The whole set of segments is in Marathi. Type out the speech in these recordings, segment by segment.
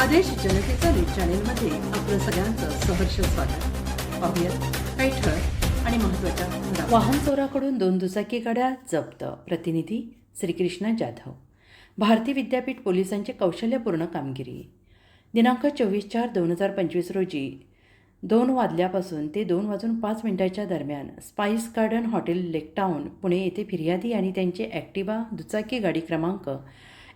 आदेश जनतेचा न्यूज चॅनेलमध्ये आपलं सगळ्यांचं सहर्ष स्वागत. पाहूयात काही ठळक आणि महत्त्वाच्या वाहन चोराकडून दोन दुचाकी गाड्या जप्त. प्रतिनिधी श्रीकृष्ण जाधव. भारती विद्यापीठ पोलिसांची कौशल्यपूर्ण कामगिरी. दिनांक चोवीस चार दोन हजार पंचवीस रोजी दोन वाजल्यापासून ते दोन वाजून पाच मिनिटाच्या दरम्यान spice garden hotel lake town Pune येथे फिर्यादी आणि त्यांचे ॲक्टिवा दुचाकी गाडी क्रमांक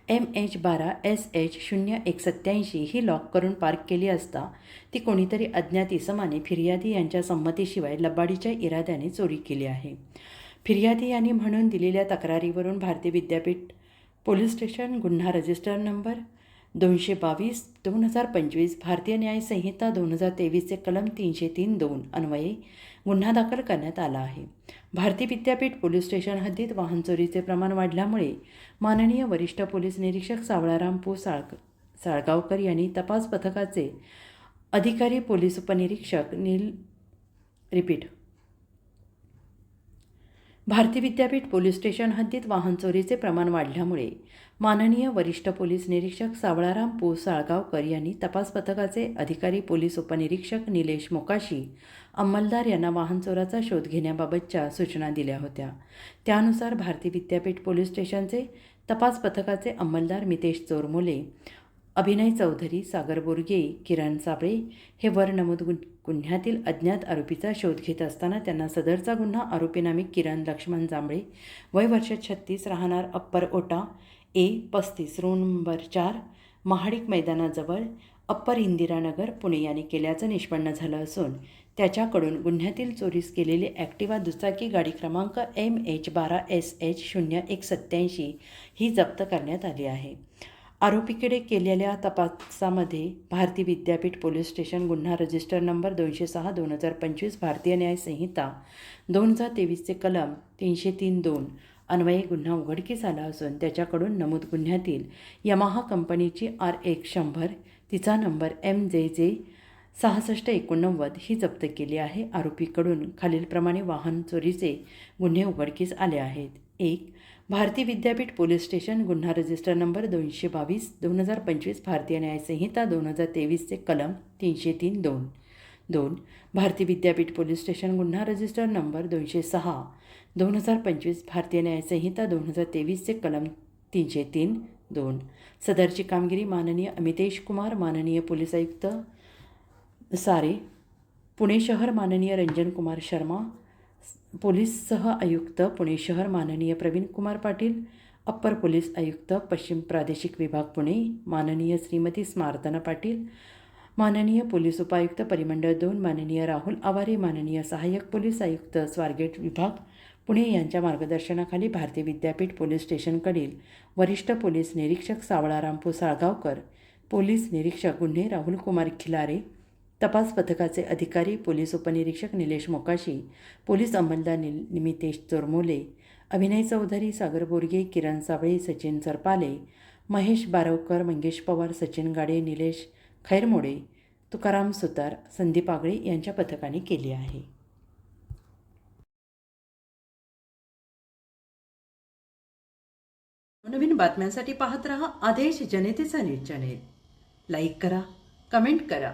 एम एच बारा एस एच शून्य एक सत्याऐंशी ही लॉक करून पार्क केली असता ती कोणीतरी अज्ञात इसमाने फिर्यादी यांच्या संमतीशिवाय लबाडीच्या इराद्याने चोरी केली आहे. फिर्यादी यांनी म्हणून दिलेल्या तक्रारीवरून भारतीय विद्यापीठ पोलीस स्टेशन गुन्हा रजिस्टर नंबर दोनशे बावीस दोन हजार पंचवीस भारतीय न्याय संहिता दोन हजार तेवीसचे कलम तीनशे तीन दोन अन्वये गुन्हा दाखल करण्यात आला आहे. भारती विद्यापीठ पोलीस स्टेशन हद्दीत वाहन चोरीचे प्रमाण वाढल्यामुळे माननीय वरिष्ठ पोलीस निरीक्षक सावळाराम पू. साळ साळगावकर यांनी तपास पथकाचे अधिकारी पोलीस उपनिरीक्षक नील repeat Bharti Vidyapeeth police station हद्दीत वाहन चोरीचे प्रमाण वाढल्यामुळे माननीय वरिष्ठ पोलीस निरीक्षक सावळाराम पो. साळगावकर यांनी तपास पथकाचे अधिकारी पोलीस उपनिरीक्षक निलेश मोकाशी अंमलदार यांना वाहन चोराचा शोध घेण्याबाबतच्या सूचना दिल्या होत्या. त्यानुसार भारती विद्यापीठ पोलीस स्टेशनचे तपास पथकाचे अंमलदार मितेश चोरमोले अभिनय चौधरी सागर बोरगे किरण साबळे हे वर नमूद गुन गुन्ह्यातील अज्ञात आरोपीचा शोध घेत असताना त्यांना सदरचा गुन्हा आरोपीनामी किरण लक्ष्मण जांभळे वय वर्ष छत्तीस राहणार अप्पर ओटा ए पस्तीस रूम नंबर चार महाडिक मैदानाजवळ अप्पर इंदिरानगर पुणे यांनी केल्याचं निष्पन्न झालं असून त्याच्याकडून गुन्ह्यातील चोरीस केलेली ॲक्टिवा दुचाकी गाडी क्रमांक एम एच बारा एस एच शून्य एक सत्याऐंशी ही जप्त करण्यात आली आहे. आरोपीकडे केलेल्या तपासामध्ये भारती विद्यापीठ पोलीस स्टेशन गुन्हा रजिस्टर नंबर दोनशे सहा दोन हजार पंचवीस भारतीय न्याय संहिता दोन हजार तेवीसचे कलम तीनशे तीन दोन अन्वये गुन्हा उघडकीस आला असून त्याच्याकडून नमूद गुन्ह्यातील यमाहा कंपनीची आर एक शंभर तिचा नंबर एम जे जे सहासष्ट एकोणनव्वद ही जप्त केली आहे. आरोपीकडून खालीलप्रमाणे वाहन चोरीचे गुन्हे उघडकीस आले आहेत. एक भारती विद्यापीठ पोलीस स्टेशन गुन्हा रजिस्टर नंबर दोनशे बावीस दोन हजार पंचवीस भारतीय न्याय संहिता दोन हजार तेवीसचे कलम तीनशे तीन दोन. दोन भारती विद्यापीठ पोलीस स्टेशन गुन्हा रजिस्टर नंबर दोनशे सहा दोन हजार पंचवीस भारतीय न्याय संहिता दोन हजार तेवीसचे कलम तीनशे तीन. दोन सदरची कामगिरी माननीय अमितेश कुमार माननीय पोलीस आयुक्त सारे पुणे शहर माननीय रंजन कुमार शर्मा पोलीस सह आयुक्त पुणे शहर माननीय प्रवीण कुमार पाटील अप्पर पोलीस आयुक्त पश्चिम प्रादेशिक विभाग पुणे माननीय श्रीमती स्मार्तना पाटील माननीय पोलीस उपायुक्त परिमंडळ दोन माननीय राहुल आवारे माननीय सहाय्यक पोलीस आयुक्त स्वारगेट विभाग पुणे यांच्या मार्गदर्शनाखाली भारतीय विद्यापीठ पोलीस स्टेशनकडील वरिष्ठ पोलीस निरीक्षक सावळारामपूर साळगावकर पोलीस निरीक्षक गुन्हे राहुल कुमार खिलारे तपास पथकाचे अधिकारी पोलीस उपनिरीक्षक निलेश मोकाशी पोलीस अंमलदार नि निमितेश चोरमोले अभिनय चौधरी सागर बोरगे किरण साबळे सचिन सरपाले महेश बारवकर मंगेश पवार सचिन गाडे निलेश खैरमोडे तुकाराम सुतार संदीप आगळे यांच्या पथकाने केली आहे. नवीन बातम्यांसाठी पाहत रहा आदेश जनतेचा न्यूज चॅनेल. लाईक करा कमेंट करा.